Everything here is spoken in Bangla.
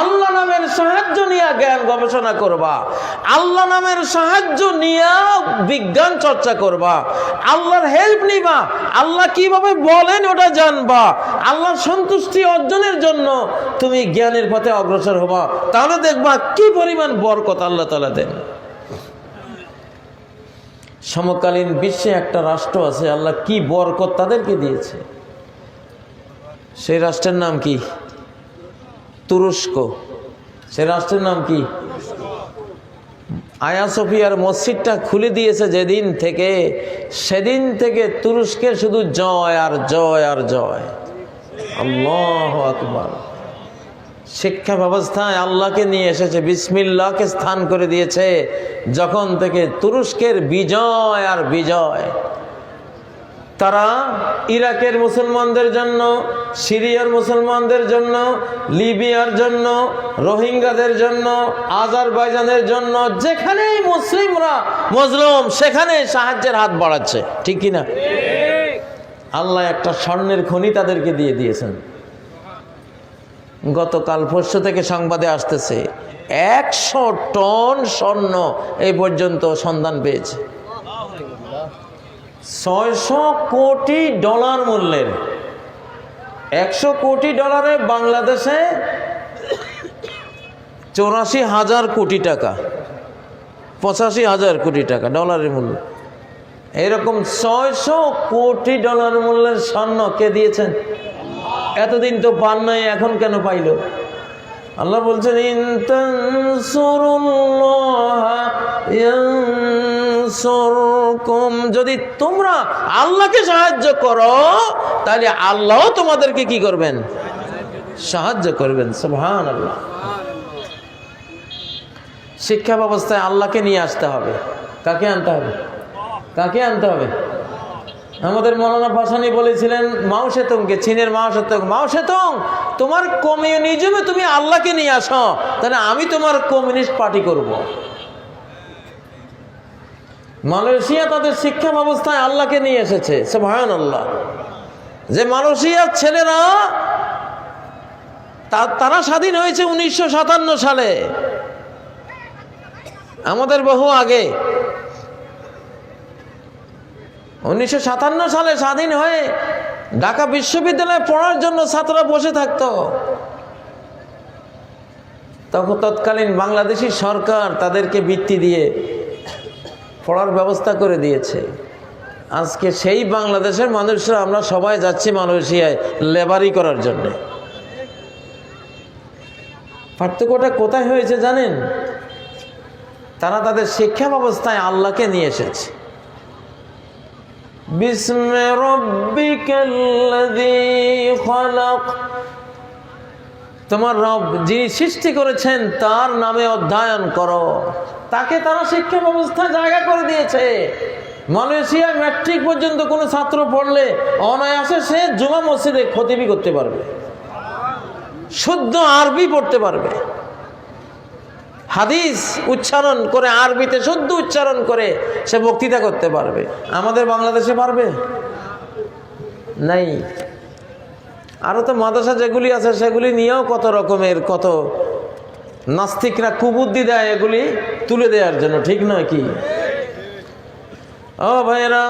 আল্লাহ নামের সাহায্য নিয়ে জ্ঞান গবেষণা করবা। আল্লাহ নামের সাহায্য নিয়ে বিজ্ঞান চর্চা করবা। আল্লাহর হেল্প নিবা। আল্লাহ কীভাবে বলেন ওটা জানবা। আল্লাহর সন্তুষ্টি অর্জনের জন্য তুমি জ্ঞানের পথে অগ্রসর হবা। তাহলে দেখবা কি পরিমাণ বরকত আল্লাহ তালা দেন। সমকালীন বিশ্বে একটা রাষ্ট্র আছে, আল্লাহ কি বরকত তাদেরকে দিয়েছে? সেই রাষ্ট্রের নাম কি? তুরস্ক। সে রাষ্ট্রের নাম কি? আয়া সোফিয়ার মসজিদটা খুলে দিয়েছে যেদিন থেকে, সেদিন থেকে তুরস্কের শুধু জয় আর জয় আর জয়। আল্লাহ আকবার। শিক্ষা ব্যবস্থায় আল্লাহকে নিয়ে এসেছে, বিসমিল্লাহকে স্থান করে দিয়েছে, যখন থেকে তুরস্কের বিজয় আর বিজয়। তারা ইরাকের মুসলমানদের জন্য, সিরিয়ার মুসলমানদের জন্য, লিবিয়ার জন্য, রোহিঙ্গাদের জন্য, আজারবাইজানের জন্য, যেখানেই মুসলিমরা মজলুম সেখানে সাহায্যের হাত বাড়াচ্ছে। ঠিক কিনা? আল্লাহ একটা স্বর্ণের খনি তাদেরকে দিয়ে দিয়েছেন। গতকাল পরশু থেকে সংবাদে আসতেছে, একশো টন স্বর্ণ এই পর্যন্ত সন্ধান পেয়েছে। ছয়শো কোটি ডলার মূল্যের। একশো কোটি ডলারে বাংলাদেশে চৌরাশি হাজার কোটি টাকা। পঁচাশি হাজার কোটি টাকা ডলারের মূল্য। এরকম ছয়শো কোটি ডলার মূল্যের স্বর্ণ কে দিয়েছেন? এতদিন তো পান নাই, এখন কেন পাইল? আল্লাহ বলছেন, ইন তানসুরুল্লাহ যদি তোমরা আল্লাহকে সাহায্য করো, তাহলে আল্লাহ তোমাদেরকে কি করবেন? সাহায্য করবেন সুবহান আল্লাহ শিক্ষা ব্যবস্থায় আল্লাহকে নিয়ে আসতে হবে। কাকে আনতে হবে? কাকে আনতে হবে? আমাদের মৌলানা ভাসানি বলেছিলেন, মাও সেতংকে চীনের মাও সেতং মাও সেতং, তোমার কমিউনিজমে তুমি আল্লাহকে নিয়ে আসো, তাহলে আমি তোমার কমিউনিস্ট পার্টি করব। মালয়েশিয়া তাদের শিক্ষা ব্যবস্থায় আল্লাহকে নিয়ে এসেছে সে ভয়ান আল্লাহ যে মালয়েশিয়ার ছেলেরা তারা স্বাধীন হয়েছে উনিশশো সাতান্ন সালে। আমাদের বহু আগে। উনিশশো সাতান্ন সালে স্বাধীন হয়ে ঢাকা বিশ্ববিদ্যালয়ে পড়ার জন্য ছাত্ররা বসে থাকতো। তখন তৎকালীন বাংলাদেশি সরকার তাদেরকে বৃত্তি দিয়ে পড়ার ব্যবস্থা করে দিয়েছে। আজকে সেই বাংলাদেশের মানুষরা আমরা সবাই যাচ্ছি মালয়েশিয়ায় লেবারি করার জন্যে। পার্থক্যটা কোথায় হয়েছে জানেন? তারা তাদের শিক্ষা ব্যবস্থায় আল্লাহকে নিয়ে এসেছে। বিস্মে তোমার রব যিনি সৃষ্টি করেছেন, তার নামে অধ্যয়ন করো। তাকে তারা শিক্ষা ব্যবস্থা জায়গা করে দিয়েছে। মালয়েশিয়া ম্যাট্রিক পর্যন্ত কোনো ছাত্র পড়লে অনায়াসে সে জুমা মসজিদে খতিবি করতে পারবে। শুদ্ধ আরবি পড়তে পারবে। হাদিস উচ্চারণ করে, আরবিতে শুদ্ধ উচ্চারণ করে সে বক্তৃতা করতে পারবে। আমাদের বাংলাদেশে পারবে? নাই। আরও তো মাদ্রাসা যেগুলি আছে, সেগুলি নিয়েও কত রকমের কত নাস্তিকরা কুবুদ্ধি দেয় এগুলি তুলে দেওয়ার জন্য, ঠিক নয় কি? ও ভাইয়েরা